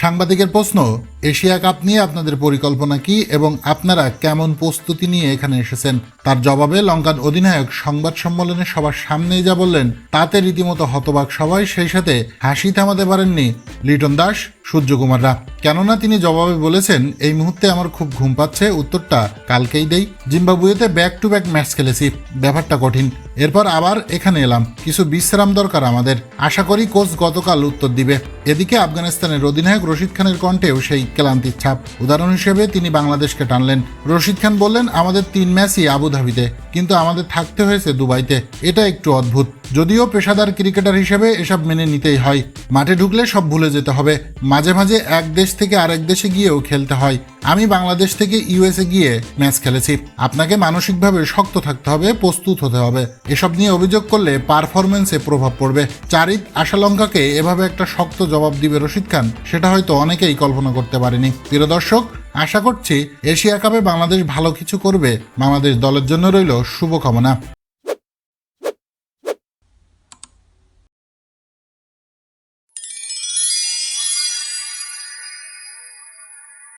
সাংবাদিকের প্রশ্ন, Asia cup নিয়ে আপনাদের পরিকল্পনা কি এবং আপনারা কেমন প্রস্তুতি নিয়ে এখানে এসেছেন? তার জবাবে লঙ্কান অধিনায়ক সংবাদ সম্মেলনে সবার সামনেই যা বললেন, তাতে রীতিমতো হতবাক সবাই, সেই সাথে হাসি থামাতে পারেননি লিটন দাস সূর্যকুমাররা। কেননা তিনি জবাবে বলেছেন, এই মুহূর্তে আমার খুব ঘুম পাচ্ছে, উত্তরটা কালকেই দেই। জিম্বাবুয়েতে ব্যাক টু ব্যাক ম্যাচ খেলেছি, ব্যাপারটা কঠিন। এরপর আবার এখানে এলাম, কিছু বিশ্রাম দরকার আমাদের। আশা করি কোচ গতকাল উত্তর দিবে। এদিকে আফগানিস্তানের অধিনায়ক রশিদ খানের কণ্ঠেও সেই ক্লান্তির ছাপ। উদাহরণ হিসেবে তিনি বাংলাদেশকে টানলেন। রশিদ খান বললেন, আমাদের তিন ম্যাচই আবুধাবিতে, কিন্তু আমাদের থাকতে হয়েছে দুবাইতে। এটা একটু অদ্ভুত। যদিও পেশাদার ক্রিকেটার হিসেবে এসব মেনে নিতেই হয়। মাঠে ঢুকলে সব ভুলে যেতে হবে। মাঝে মাঝে এক দেশ থেকে আরেক দেশে গিয়েও খেলতে হয়। আমি বাংলাদেশ থেকে ইউএসএ গিয়ে ম্যাচ খেলেছি। আপনাকে মানসিকভাবে শক্ত থাকতে হবে, প্রস্তুত হতে হবে। এসব নিয়ে অভিযোগ করলে পারফরমেন্সে প্রভাব পড়বে। চারিত আশালঙ্কাকে এভাবে একটা শক্ত জবাব দিবে রশিদ খান, সেটা হয়তো অনেকেই কল্পনা করতে পারেনি। প্রিয় দর্শক, আশা করছি এশিয়া কাপে বাংলাদেশ ভালো কিছু করবে। বাংলাদেশ দলের জন্য রইল শুভকামনা।